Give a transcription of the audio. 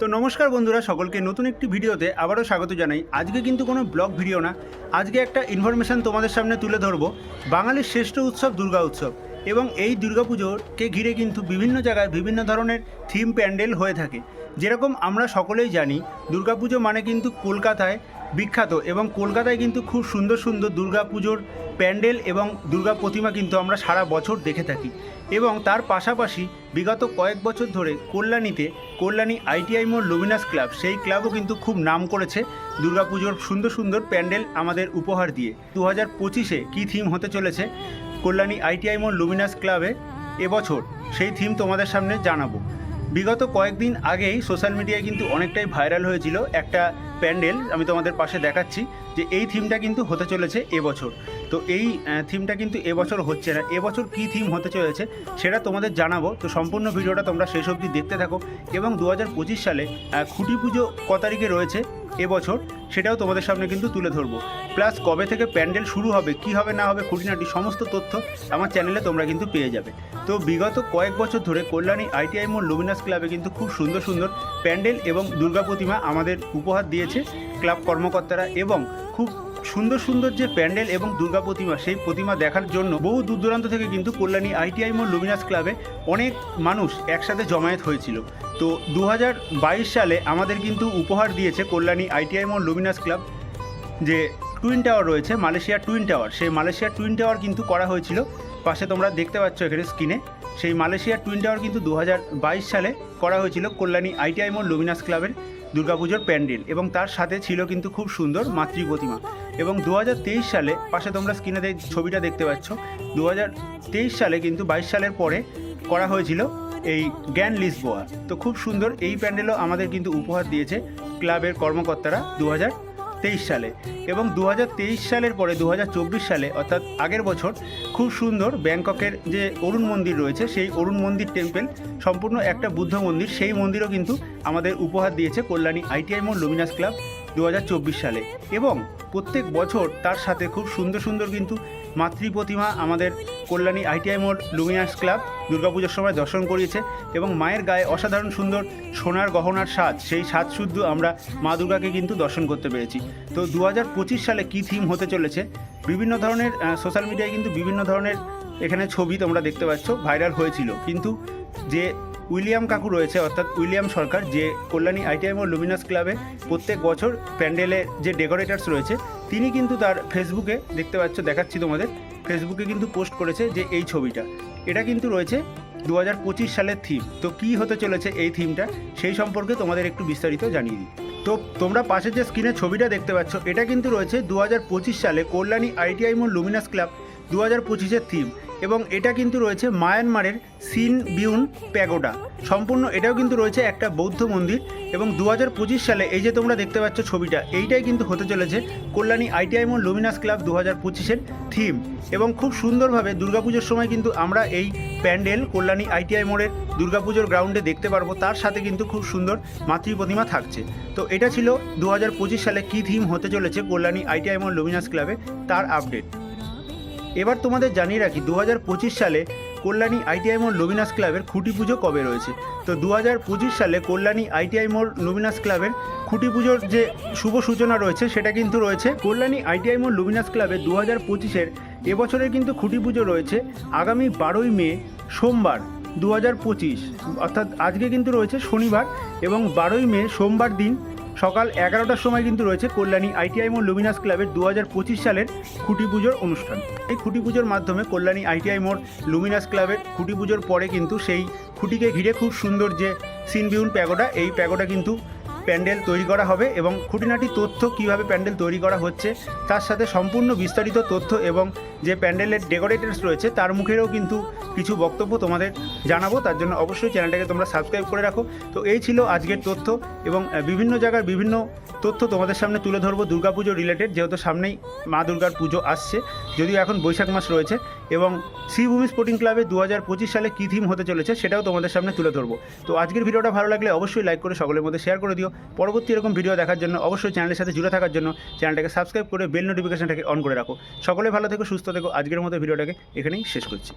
তো নমস্কার বন্ধুরা, সকলকে নতুন একটি ভিডিওতে আবারও স্বাগত জানাই। আজকে কিন্তু কোনো ব্লগ ভিডিও না, আজকে একটা ইনফরমেশান তোমাদের সামনে তুলে ধরবো। বাঙালির শ্রেষ্ঠ উৎসব দুর্গা উৎসব এবং এই দুর্গাপুজোকে ঘিরে কিন্তু বিভিন্ন জায়গায় বিভিন্ন ধরনের থিম প্যান্ডেল হয়ে থাকে। যেরকম আমরা সকলেই জানি, দুর্গাপুজো মানে কিন্তু কলকাতায় বিখ্যাত এবং কলকাতায় কিন্তু খুব সুন্দর সুন্দর দুর্গাপুজোর প্যান্ডেল এবং দুর্গা প্রতিমা কিন্তু আমরা সারা বছর দেখে থাকি। এবং তার পাশাপাশি বিগত কয়েক বছর ধরে কল্যাণীতে কল্যাণী আইটিআই মোড় লুমিনাস ক্লাব সেই ক্লাবও কিন্তু খুব নাম করেছে দুর্গাপুজোর সুন্দর সুন্দর প্যান্ডেল আমাদের উপহার দিয়ে। দু হাজার পঁচিশে কী থিম হতে চলেছে কল্যাণী আইটিআই মোড় লুমিনাস ক্লাবে এবছর সেই থিম তোমাদের সামনে জানাব। বিগত কয়েকদিন আগেই সোশ্যাল মিডিয়ায় কিন্তু অনেকটাই ভাইরাল হয়েছিল একটা প্যান্ডেল আমি তোমাদের পাশে দেখাচ্ছি যে এই থিমটা কিন্তু হতে চলেছে এবছর। তো এই থিমটা কিন্তু এবছর হচ্ছে না। এবছর কী থিম হতে চলেছে সেটা তোমাদের জানাব। তো সম্পূর্ণ ভিডিওটা তোমরা শেষ অবধি দেখতে থাকো এবং দু হাজার পঁচিশ সালে খুঁটি পুজো ক তারিখে রয়েছে? এবছর সেটাও তোমাদের সামনে কিন্তু তুলে ধরবো। প্লাস কবে থেকে প্যান্ডেল শুরু হবে, কি হবে, না হবে, খুঁটিনাটি সমস্ত তথ্য আমার চ্যানেলে তোমরা কিন্তু পেয়ে যাবে। তো বিগত কয়েক বছর ধরে কল্যাণী আইটিআই মোড় লুমিনাস ক্লাবে কিন্তু খুব সুন্দর সুন্দর প্যান্ডেল এবং দুর্গা প্রতিমা আমাদের উপহার দিয়েছে ক্লাব কর্মকর্তারা এবং খুব সুন্দর সুন্দর যে প্যান্ডেল এবং দুর্গা প্রতিমা, সেই প্রতিমা দেখার জন্য বহু দূর দূরান্ত থেকে কিন্তু কল্যাণী আইটিআই মোড়, লুমিনাস ক্লাবে অনেক মানুষ একসাথে জমায়েত হয়েছিল। তো দু হাজার বাইশ সালে আমাদের কিন্তু উপহার দিয়েছে কল্যাণী আইটিআই মোড়, লুমিনাস ক্লাব যে টুইন টাওয়ার রয়েছে মালয়েশিয়ার টুইন টাওয়ার। সেই মালয়েশিয়ার টুইন টাওয়ার কিন্তু করা হয়েছিল। পাশে তোমরা দেখতে পাচ্ছ এখানে স্ক্রিনে। সেই মালয়েশিয়ার টুইন টাওয়ার কিন্তু দু হাজার বাইশ সালে করা হয়েছিল কল্যাণী আইটিআই মোড়, লুমিনাস ক্লাবের দুর্গাপুজোর প্যান্ডেল এবং তার সাথে ছিল কিন্তু খুব সুন্দর মাতৃ প্রতিমা। এবং দু হাজার তেইশ সালে, পাশে তোমরা স্ক্রিনে ছবিটা দেখতে পাচ্ছ দু হাজার তেইশ সালে কিন্তু বাইশ সালের পরে করা হয়েছিল এই জ্ঞান লিসবোয়া। তো খুব সুন্দর এই প্যান্ডেলও আমাদের কিন্তু উপহার দিয়েছে ক্লাবের কর্মকর্তারা দু তেইশ সালে। এবং দু হাজার তেইশ সালের পরে দু হাজার চব্বিশ সালে, অর্থাৎ আগের বছর, খুব সুন্দর ব্যাংককের যে অরুণ মন্দির রয়েছে, সেই অরুণ মন্দির টেম্পল সম্পূর্ণ একটা বুদ্ধ মন্দির, সেই মন্দিরও কিন্তু আমাদের উপহার দিয়েছে কল্যাণী আইটিআই মোড়, লুমিনাস ক্লাব। দু হাজার চব্বিশ সালে। এবং প্রত্যেক বছর তার সাথে খুব সুন্দর সুন্দর কিন্তু মাতৃ প্রতিমা আমাদের কল্যাণী আইটিআই মোড় লুমিনাস ক্লাব দুর্গাপুজোর সময় দর্শন করিয়েছে এবং মায়ের গায়ে অসাধারণ সুন্দর সোনার গহনার সাজ, সেই সাজ শুদ্ধ আমরা মা দুর্গাকে কিন্তু দর্শন করতে পেরেছি। তো দু হাজার পঁচিশ সালে কী থিম হতে চলেছে? বিভিন্ন ধরনের সোশ্যাল মিডিয়ায় কিন্তু বিভিন্ন ধরনের এখানে ছবি তোমরা দেখতে পাচ্ছ ভাইরাল হয়েছিল। কিন্তু যে উইলিয়াম কাকু রয়েছে, অর্থাৎ উইলিয়াম সরকার, যে কল্যাণী আইটিআই ও লুমিনাস ক্লাবে প্রত্যেক বছর প্যান্ডেলে যে ডেকোরেটার্স রয়েছে, তিনি কিন্তু তার ফেসবুকে, দেখতে পাচ্ছ, দেখাচ্ছি তোমাদের, ফেসবুকে কিন্তু পোস্ট করেছে যে এই ছবিটা। এটা কিন্তু রয়েছে দু হাজার পঁচিশ সালের থিম। তো কী হতে চলেছে এই থিমটা, সেই সম্পর্কে তোমাদের একটু বিস্তারিত জানিয়ে দিই। তো তোমরা পাশে যে স্ক্রিনে ছবিটা দেখতে পাচ্ছ, এটা কিন্তু রয়েছে দু হাজার পঁচিশ সালে কল্যাণী আইটিআই মোড় লুমিনাস ক্লাব দু হাজার পঁচিশের থিম। এবং এটা কিন্তু রয়েছে মায়ানমারের সিন বিউন প্যাগোডা। সম্পূর্ণ এটাও কিন্তু রয়েছে একটা বৌদ্ধ মন্দির এবং দু হাজার পঁচিশ সালে এই যে তোমরা দেখতে পাচ্ছ ছবিটা, এইটাই কিন্তু হতে চলেছে কল্যাণী আইটিআই মোড় লুমিনাস ক্লাব দু হাজার পঁচিশের থিম। এবং খুব সুন্দরভাবে দুর্গাপুজোর সময় কিন্তু আমরা এই প্যান্ডেল কল্যাণী আইটিআই মোড়ের দুর্গাপুজোর গ্রাউন্ডে দেখতে পারব, তার সাথে কিন্তু খুব সুন্দর মাতৃ প্রতিমা থাকছে। তো এটা ছিল দু হাজার পঁচিশ সালে কী থিম হতে চলেছে কল্যাণী আইটিআই মোড় লুমিনাস ক্লাবে, তার আপডেট। এবার তোমাদের জানিয়ে রাখি দু হাজার পঁচিশ সালে কল্যাণী আইটিআই মোড় লুমিনাস ক্লাবের খুঁটি পুজো কবে রয়েছে? তো দু হাজার পঁচিশ সালে কল্যাণী আইটিআই মোড় লুমিনাস ক্লাবের খুঁটি পুজোর যে শুভ সূচনা রয়েছে, সেটা কিন্তু রয়েছে। কল্যাণী আইটিআই মোড় লুমিনাস ক্লাবে দু হাজার পঁচিশের এবছরের কিন্তু খুঁটি পুজো রয়েছে আগামী বারোই মে, সোমবার দু হাজার পঁচিশ। অর্থাৎ আজকে কিন্তু রয়েছে শনিবার এবং বারোই মে, সোমবার দিন সকাল এগারোটার সময় কিন্তু রয়েছে কল্যাণী আইটিআই মোড় লুমিনাস ক্লাবের দু হাজার পঁচিশ সালের খুঁটি পুজোর অনুষ্ঠান। এই খুঁটি পুজোর মাধ্যমে কল্যাণী আইটিআই মোড় লুমিনাস ক্লাবের খুঁটি পুজোর পরে কিন্তু সেই খুঁটিকে ঘিরে খুব সুন্দর যে সিনবিউন প্যাগোটা এই প্যাগোটা কিন্তু প্যান্ডেল তৈরি করা হবে এবং খুঁটিনাটি তথ্য কীভাবে প্যান্ডেল তৈরি করা হচ্ছে, তার সাথে সম্পূর্ণ বিস্তারিত তথ্য এবং যে প্যান্ডেলের ডেকোরেটার্স রয়েছে, তার মুখেরও কিন্তু কিছু বক্তব্য তোমাদের জানাব, তার জন্য অবশ্যই চ্যানেলটাকে তোমরা সাবস্ক্রাইব করে রাখো। তো এই ছিল আজকের তথ্য এবং বিভিন্ন জায়গার বিভিন্ন তথ্য তোমাদের সামনে তুলে ধরবো দুর্গাপুজো রিলেটেড যেহেতু সামনেই মা দুর্গার পুজো আসছে, যদিও এখন বৈশাখ মাস রয়েছে এবং শ্রীভূমি স্পোর্টিং ক্লাবে দু হাজার পঁচিশ সালে কী থিম হতে চলেছে সেটাও তোমাদের সামনে তুলে ধরবো। তো আজকের ভিডিওটা ভালো লাগলে অবশ্যই লাইক করে সকলের মধ্যে শেয়ার করে দিও। পরবর্তী এরকম ভিডিও দেখার জন্য অবশ্যই চ্যানেলের সাথে জুড়ে থাকার জন্য চ্যানেলটাকে সাবস্ক্রাইব করে বেল নোটিফিকেশনটাকে অন করে রাখো। সকলে ভালো থেকো, সুস্থ থেকো। আজকের মতো ভিডিওটাকে এখানেই শেষ করছি।